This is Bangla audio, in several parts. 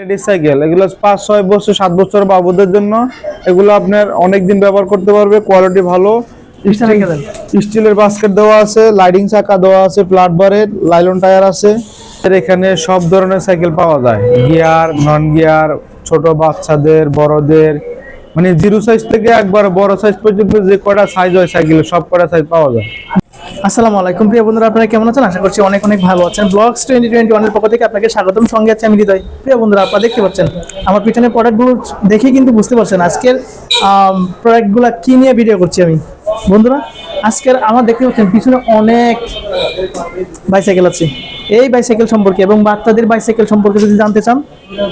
লেডিস সাইকেল এগুলো পাঁচ ছয় বছর সাত বছর বাবুদের জন্য। এগুলো আপনার অনেক দিন ব্যবহার করতে পারবে কোয়ালিটি ভালো। স্টিলের বাস্কেট দেওয়া আছে লাইডিং চাকা দেওয়া আছে ফ্ল্যাট বারের লাইলন টায়ার আছে। এর এখানে সব ধরনের সাইকেল পাওয়া যায়। গিয়ার নন গিয়ার ছোট বাচ্চাদের বড়দের মানে জিরো সাইজ থেকে একবার বড় সাইজ পর্যন্ত যে কটা সাইজ হয় সাইকেল, সব কটা সাইজ পাওয়া যায়। আসসালামু আলাইকুম। প্রিয় বন্ধুরা, আপনারা কেমন আছেন? আশা করছি অনেক অনেক ভালো আছেন। ব্লগস টোয়েন্টি টোয়েন্টি ওয়ানের পক্ষ থেকে আপনাকে স্বাগতম। সঙ্গে আছে আমি হৃদয়। প্রিয় বন্ধুরা, আপনারা দেখতে পাচ্ছেন, আমার পিছনে প্রোডাক্টগুলো দেখে কিন্তু বুঝতে পারছেন আজকের প্রোডাক্টগুলো কি নিয়ে ভিডিও করছি আমি। বন্ধুরা আজকের আমার দেখতে পাচ্ছেন পিছনে অনেক বাইসাইকেল আছে। এই বাইসাইকেল সম্পর্কে এবং বাচ্চাদের বাইসাইকেল সম্পর্কে যদি জানতে চান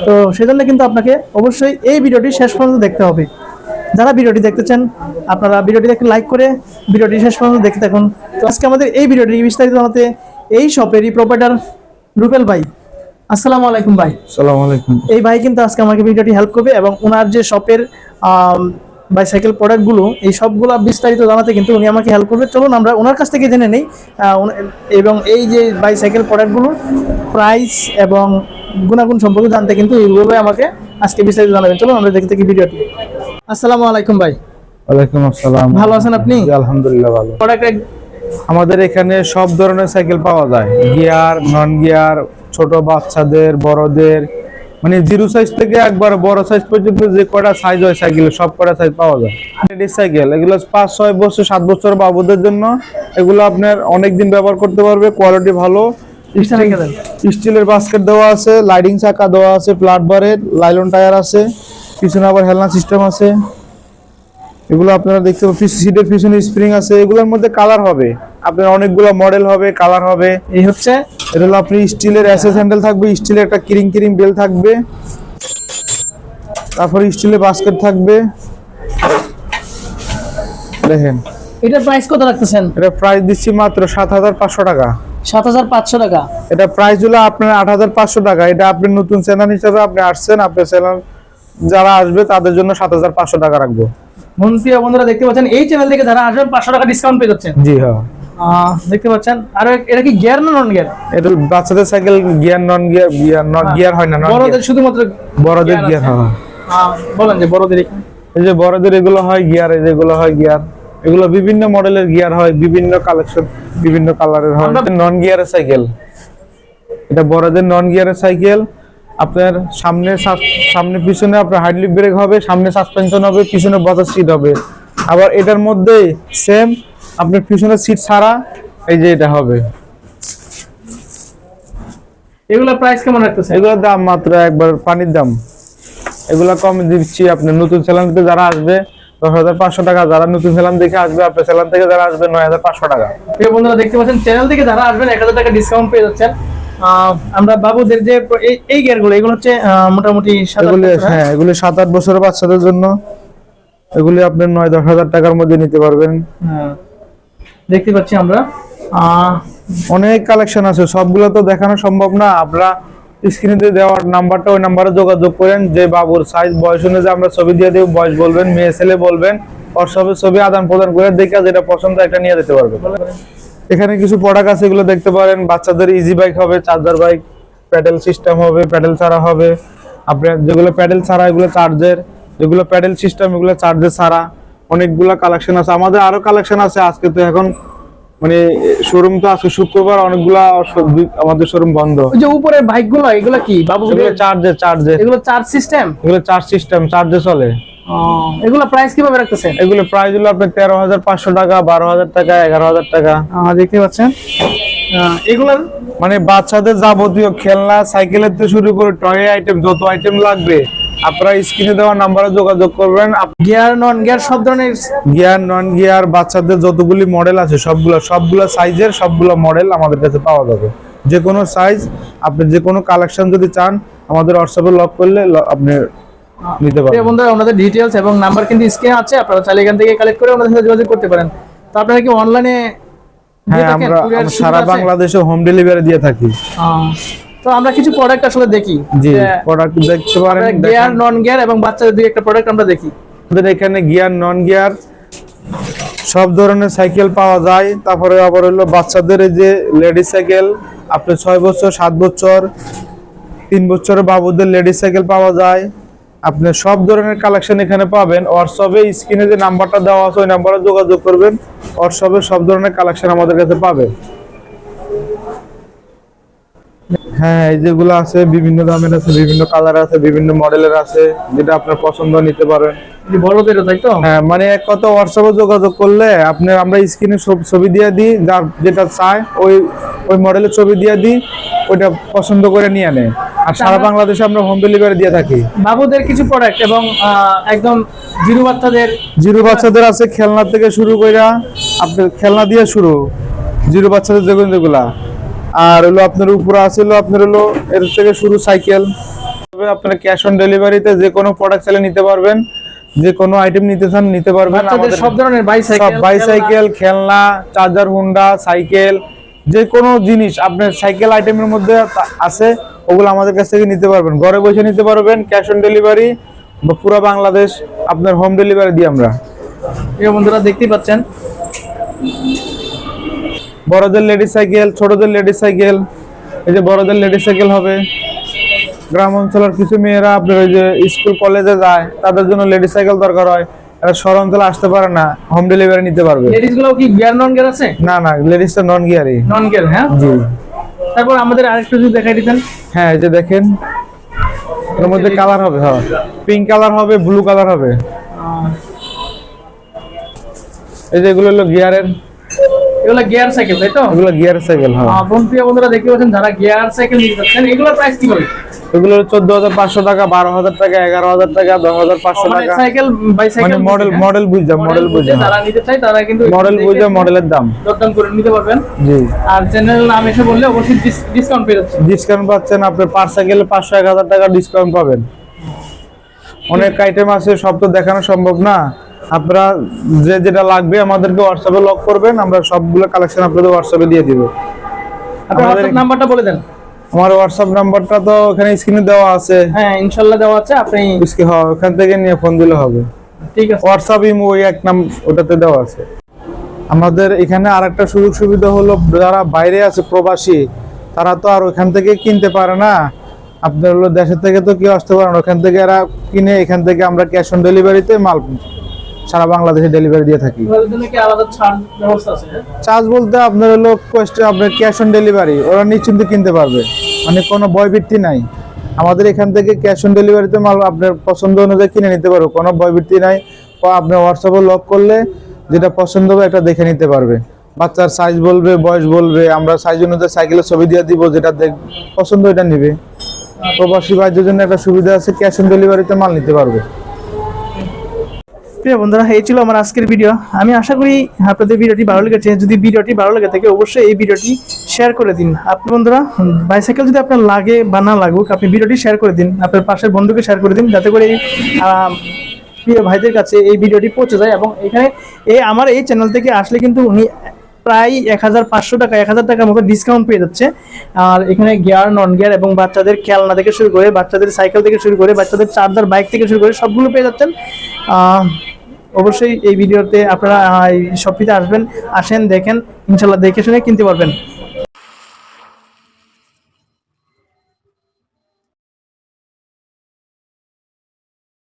তো সেজন্য কিন্তু আপনাকে অবশ্যই এই ভিডিওটি শেষ পর্যন্ত দেখতে হবে। যারা ভিডিওটি দেখতে চান আপনারা ভিডিওটি দেখে লাইক করে ভিডিওটি শেষ পর্যন্ত দেখতে থাকুন। তো আজকে আমাদের এই ভিডিওটি বিস্তারিত জানাতে এই শপেরই প্রোপাইটার রুবেল ভাই। আসসালামু আলাইকুম ভাই। সালাম আলাইকুম। এই ভাই কিন্তু আজকে আমাকে ভিডিওটি হেল্প করবে এবং ওনার যে শপের বাইসাইকেল প্রোডাক্টগুলো এই সবগুলো বিস্তারিত জানাতে কিন্তু উনি আমাকে হেল্প করবে। চলুন আমরা ওনার কাছ থেকে জেনে নেই এবং এই যে বাইসাইকেল প্রোডাক্টগুলো প্রাইস এবং গুণাগুণ সম্পর্কে জানতে কিন্তু এই রুবেল ভাই আমাকে আজকে বিস্তারিত জানাবেন। চলুন আমরা দেখতে থাকি ভিডিওটি। আসসালামু আলাইকুম ভাই। ওয়ালাইকুম আসসালাম। ভালো আছেন আপনি? আলহামদুলিল্লাহ ভালো। প্রোডাক্ট আমাদের এখানে সব ধরনের সাইকেল পাওয়া যায়। গিয়ার নন গিয়ার ছোট বাচ্চাদের বড়দের মানে জিরো সাইজ থেকে একবার বড় সাইজ পর্যন্ত যে কটা সাইজ হয় সাইকেলের সব কটা সাইজ পাওয়া যায়? লেডিস সাইকেল এগুলো পাঁচ ছয় বছর সাত বছর বাবুদের জন্য। এগুলো আপনার অনেক দিন ব্যবহার করতে পারবে কোয়ালিটি ভালো। স্টিলের বাস্কেট দেওয়া আছে লাইডিং চাকা দেওয়া আছে ফ্ল্যাট বারের লাইলন টায়ার আছে পিছনে আবার হেলনা সিস্টেম আছে। এগুলো আপনারা দেখতে সিটের পিছনে স্প্রিং আছে এগুলোর মধ্যে কালার হবে। আপনার অনেকগুলো মডেল হবে কালার হবে। এই হচ্ছে এটা হলো আপনি স্টিলের অ্যাসেস হ্যান্ডেল থাকবে স্টিলের একটা কিরিং কিরিং বেল থাকবে। তারপরে স্টিলের বাস্কেট থাকবে। দেখেন। এটার প্রাইস কত রাখতেছেন? এটা প্রাইস দিচ্ছি মাত্র সাত হাজার পাঁচশো টাকা। সাত হাজার পাঁচশো টাকা। এটা প্রাইস হলো আপনার আট হাজার পাঁচশো টাকা। এটা আপনি নতুন চ্যানেল হিসাবে আপনি আসছেন আপনার চ্যানেল যারা আসবে তাদের জন্য সাত হাজার পাঁচশো টাকা রাখব। বন্ধুরা বন্ধুরা দেখতে পাচ্ছেন এই চ্যানেল থেকে যারা আসবেন পাঁচশো টাকা ডিসকাউন্ট পেয়ে যাচ্ছেন। জি হ্যাঁ। দেখতে পাচ্ছেন। আর এটা কি গিয়ার না নন গিয়ার? এটা বাচ্চাদের cycle gear non gear gear non gear হয় না বড়দের শুধুমাত্র বড়দের গিয়ার হয় বলেন যে বড়দের এই যে বড়দের এগুলো হয় গিয়ার এই যেগুলো হয় গিয়ার। এগুলো বিভিন্ন মডেলের গিয়ার হয় বিভিন্ন কালেকশন বিভিন্ন কালারের হয়। নন গিয়ারের সাইকেল। এটা বড়দের নন গিয়ারের সাইকেল। আপনার সামনে সামনে পিছনে আপনার হাইড্রোলিক ব্রেক হবে সামনে সাসপেনশন হবে পিছনে বসার সিট হবে। আবার এটার মধ্যে সেম আপনার পিছনে সিট ছাড়া এই যে এটা হবে। এগুলোর প্রাইস কেমন রাখতেছে এগুলোর দাম মাত্র একবার পানির দাম। এগুলা কম দিচ্ছি আপনি নতুন সেলান থেকে যারা আসবে দশ হাজার পাঁচশো টাকা যারা নতুন সেলান আসবে আপনার সেলান থেকে যারা আসবে নয় হাজার পাঁচশো টাকা। প্রিয় বন্ধুরা দেখতে পাচ্ছেন চ্যানেল থেকে যারা আসবেন এক হাজার টাকা ডিসকাউন্ট পেয়ে যাচ্ছেন। আমরা বাবুদের যে এই- গিয়ারগুলো এগুলো হচ্ছে মোটামুটি এগুলি হ্যাঁ? এগুলি সাত আট বছরের বাচ্চাদের জন্য। এগুলি আপনার নয় দশ হাজার টাকার মধ্যে নিতে পারবেন। হ্যাঁ। দেখতে পাচ্ছি আমরা। অনেক কালেকশন আছে সবগুলো তো দেখানো সম্ভব না। আপনারা স্ক্রিনে দেওয়ার নাম্বারটা ওই নাম্বারে যোগাযোগ করেন যে বাবুর সাইজ বয়স অনুযায়ী আমরা ছবি দিয়ে দেব বয়স বলবেন মেয়ে ছেলে বলবেন। হোয়াটসঅ্যাপে ছবি আদান প্রদান করে দেখে যেটা পছন্দ একটা নিয়ে যেতে পারবে এখানে কিছু প্রোডাক্ট আছে এগুলো দেখতে পারেন। বাচ্চাদের ইজি বাইক হবে চার্জার বাইক প্যাডেল সিস্টেম হবে প্যাডেল ছাড়া হবে। আপনার যেগুলো প্যাডেল ছাড়া এগুলো চার্জের যেগুলো প্যাডেল সিস্টেম এগুলো চার্জের ছাড়া। অনেকগুলো কালেকশন আছে। আমাদের আরও কালেকশন আছে আজকে তো এখন মানে শোরুম তো আজকে শুক্রবার অনেকগুলা আমাদের শোরুম বন্ধ। ওই যে উপরের বাইকগুলো এগুলো কি? বাবু চার্জে চার্জে এগুলো চার্জ সিস্টেম এগুলো চার্জ সিস্টেম চার্জে চলে। এগুলো প্রাইস কীভাবে রাখতেছেন এগুলো প্রাইস হলো আপনার তেরো হাজার পাঁচশো টাকা বারো হাজার টাকা এগারো হাজার টাকা। দেখতে পাচ্ছেন। এগুলার মানে বাচ্চাদের যাবতীয় খেলনা সাইকেলের থেকে শুরু করে টয় আইটেম যত আইটেম লাগবে আপনারা স্ক্রিনে দেওয়া নাম্বারে যোগাযোগ করবেন। গিয়ার নন গিয়ার সব ধরনের গিয়ার নন গিয়ার বাচ্চাদের যতগুলি মডেল আছে সবগুলো সবগুলো সাইজের সবগুলো মডেল আমাদের কাছে পাওয়া যাবে। যে কোনো সাইজ আপনি যে কোনো কালেকশন যদি চান আমাদের হোয়াটসঅ্যাপে লক করলে আপনি নিতে পারবেন। বন্ধুরা ওনাদের ডিটেলস এবং নাম্বার কিন্তু স্ক্রিনে আছে আপনারা চাইলে এখান থেকে কালেক্ট করে ওনাদের সাথে যোগাযোগ করতে পারেন। তো আপনারা কি অনলাইনে হ্যাঁ আমরা আমরা সারা বাংলাদেশে হোম ডেলিভারি দিয়ে থাকি। তো আমরা কিছু প্রোডাক্ট আসলে দেখি। জি প্রোডাক্ট দেখতে পারেন গিয়ার নন গিয়ার এবং বাচ্চাদের দুই একটা প্রোডাক্ট আমরা দেখি। আমাদের এখানে গিয়ার নন গিয়ার সব ধরনের সাইকেল পাওয়া যায়। তারপরে আবার হলো বাচ্চাদের এই যে লেডিস সাইকেল আপনি ছয় বছর সাত বছর তিন বছরের বাবুদের লেডিস সাইকেল পাওয়া যায়। আপনি সব ধরনের কালেকশন এখানে পাবেন। হোয়াটসঅ্যাপে স্ক্রিনে যে নাম্বারটা দেওয়া আছে ওই নাম্বারে যোগাযোগ করবেন। হোয়াটসঅ্যাপে সব ধরনের কালেকশন আমাদের কাছে পাবেন। হ্যাঁ এই যেগুলো আছে বিভিন্ন দামের আছে বিভিন্ন কালার আছে বিভিন্ন মডেলের আছে যেটা আপনার পছন্দ নিতে পারেন। যে বড়দেরও তাই তো? হ্যাঁ মানে এক কথা হোয়াটসঅ্যাপে যোগাযোগ করলে আপনি আমরা স্ক্রিনে ছবি দিয়ে দিই যার যেটা চায় ওই ওই মডেলের ছবি দিয়ে দিই ওইটা পছন্দ করে নিয়ে নেয়। আর সারা বাংলাদেশে আমরা হোম ডেলিভারি দিয়ে থাকি। বাবুদের কিছু প্রোডাক্ট এবং একদম জিরো বাচ্চাদের জিরো বাচ্চাদের আছে খেলনা থেকে শুরু করে আপনার খেলনা দিয়ে শুরু। জিরো বাচ্চাদের যেগুলো যেগুলা। আর হলো আপনার উপরে আছে হলো আপনার হলো এর থেকে শুরু সাইকেল। তবে আপনার ক্যাশ অন ডেলিভারিতে যে কোনো প্রোডাক্ট চাইলে নিতে পারবেন যে কোনো আইটেম নিতে চান নিতে পারবেন। আমাদের সব ধরনের বাইসাইকেল বাইসাইকেল খেলনা। চার্জার হুন্ডা সাইকেল যে কোনো জিনিস আপনার সাইকেল আইটেমের মধ্যে আছে ওগুলো আমাদের কাছ থেকে নিতে পারবেন। ঘরে বসে নিতে পারবেন ক্যাশ অন ডেলিভারি বা পুরো বাংলাদেশ আপনার হোম ডেলিভারি দিই আমরা। বন্ধুরা দেখতেই পাচ্ছেন। বড়দের লেডিস সাইকেল ছোটদের লেডিস সাইকেল এই যে বড়দের লেডিস সাইকেল হবে। গ্রাম অঞ্চলের কিছু মেয়েরা আপনার ওই যে স্কুল কলেজে যায় তাদের জন্য লেডিস সাইকেল দরকার হয়। এরা শহর অঞ্চলে আসতে পারে না হোম ডেলিভারি নিতে পারবে। লেডিসগুলো কি গিয়ার নন গিয়ার আছে? না না লেডিসটা নন গিয়ারি নন গিয়ার হ্যাঁ? জি। তারপর আমাদের আরেকটু যদি দেখাই দিতেন। হ্যাঁ এই যে দেখেন এর মধ্যে কালার হবে হ্যাঁ। পিঙ্ক কালার হবে ব্লু কালার হবে। এই যে এগুলো হলো গিয়ারের এগুলো গিয়ার সাইকেল তাই তো? এগুলো গিয়ার সাইকেল হ্যাঁ। বন্ধুরা দেখতে পাচ্ছেন যারা গিয়ার সাইকেল নিতে এগুলোর প্রাইস কি হবে এগুলো চোদ্দ হাজার পাঁচশো টাকা বারো হাজার টাকা এগারো হাজার টাকা দশ হাজার পাঁচশো মানে টাকা। সাইকেল বাইসাইকেল মানে মডেল মডেল বুঝা মডেল বুঝা যারা নিতে চায় তারা কিন্তু মডেল বুঝা মডেলের দাম। দরদাম করে নিতে পারবেন। জি। আর চ্যানেল নাম এসে বললে অবশ্যই ডিসকাউন্ট পেয়ে যাচ্ছে ডিসকাউন্ট পাচ্ছেন আপনি পার সাইকেলে পাঁচশো এক হাজার টাকা ডিসকাউন্ট পাবেন। অনেক আইটেম আছে সব তো দেখানো সম্ভব না। আপনারা যে যেটা লাগবে আমাদেরকে হোয়াটসঅ্যাপে লক করবেন আমরা সবগুলো কালেকশন আপনাদের হোয়াটসঅ্যাপে দিয়ে দিব। আপনার নাম্বারটা বলে দেন। আমার হোয়াটসঅ্যাপ নাম্বারটা তো ওখানে স্ক্রিনে দেওয়া আছে। হ্যাঁ ইনশাল্লাহ দেওয়া আছে আপনি ইসকে হ্যাঁ ওখান থেকে নিয়ে ফোন দিলে হবে। ঠিক আছে। হোয়াটসঅ্যাপ ইমো এক নাম ওটাতে দেওয়া আছে। আমাদের এখানে আরেকটা সুযোগ সুবিধা হলো যারা বাইরে আছে প্রবাসী তারা তো আর ওখান থেকে কিনতে পারে না। আপনার হলো দেশের থেকে তো কেউ আসতে পারে না ওখান থেকে এরা কিনে এখান থেকে আমরা ক্যাশ অন ডেলিভারিতে মাল সারা বাংলাদেশে ডেলিভারি দিয়ে থাকি? চার্জ বলতে আপনার হলো কোয়েস্ট আপনার ক্যাশ অন ডেলিভারি ওরা নিশ্চিন্তে কিনতে পারবে। মানে কোনো ভয়ভীতি নাই। আমাদের এখান থেকে ক্যাশ অন ডেলিভারিতে মাল আপনার পছন্দ অনুযায়ী কিনে নিতে পারবে কোনো ভয়ভীতি নাই। বা আপনার হোয়াটসঅ্যাপে লক করলে যেটা পছন্দ হবে এটা দেখে নিতে পারবে। বাচ্চার সাইজ বলবে বয়স বলবে আমরা সাইজ অনুযায়ী সাইকেলের ছবি দিয়ে দিব যেটা দেখ পছন্দ এটা নিবে। প্রবাসী ভাইদের জন্য একটা সুবিধা আছে ক্যাশ অন ডেলিভারিতে মাল নিতে পারবে। প্রিয় বন্ধুরা, এই ছিল আমার আজকের ভিডিও আমি আশা করি আপনাদের ভিডিওটি ভালো লেগেছে। যদি ভিডিওটি ভালো লেগে থাকে অবশ্যই এই ভিডিওটি শেয়ার করে দিন। আপনি বন্ধুরা বাইসাইকেল যদি আপনার লাগে বা না লাগুক, আপনি ভিডিওটি শেয়ার করে দিন। আপনার পাশের বন্ধুকে শেয়ার করে দিন, যাতে করে প্রিয় ভাইদের কাছে এই ভিডিওটি পৌঁছে যায় এবং এখানে এই আমার এই চ্যানেল থেকে আসলে কিন্তু উনি প্রায় এক হাজার পাঁচশো টাকা, এক হাজার টাকার মতো ডিসকাউন্ট পেয়ে যাচ্ছে। আর এখানে গিয়ার নন গিয়ার এবং বাচ্চাদের খেলনা থেকে শুরু করে, বাচ্চাদের সাইকেল থেকে শুরু করে, বাচ্চাদের চার্জার বাইক থেকে শুরু করে সবগুলো পেয়ে যাচ্ছেন। অবশ্যই এই ভিডিওতে আপনারা এই আসবেন আসেন দেখেন ইনশাল্লাহ দেখে শুনে কিনতে পারবেন।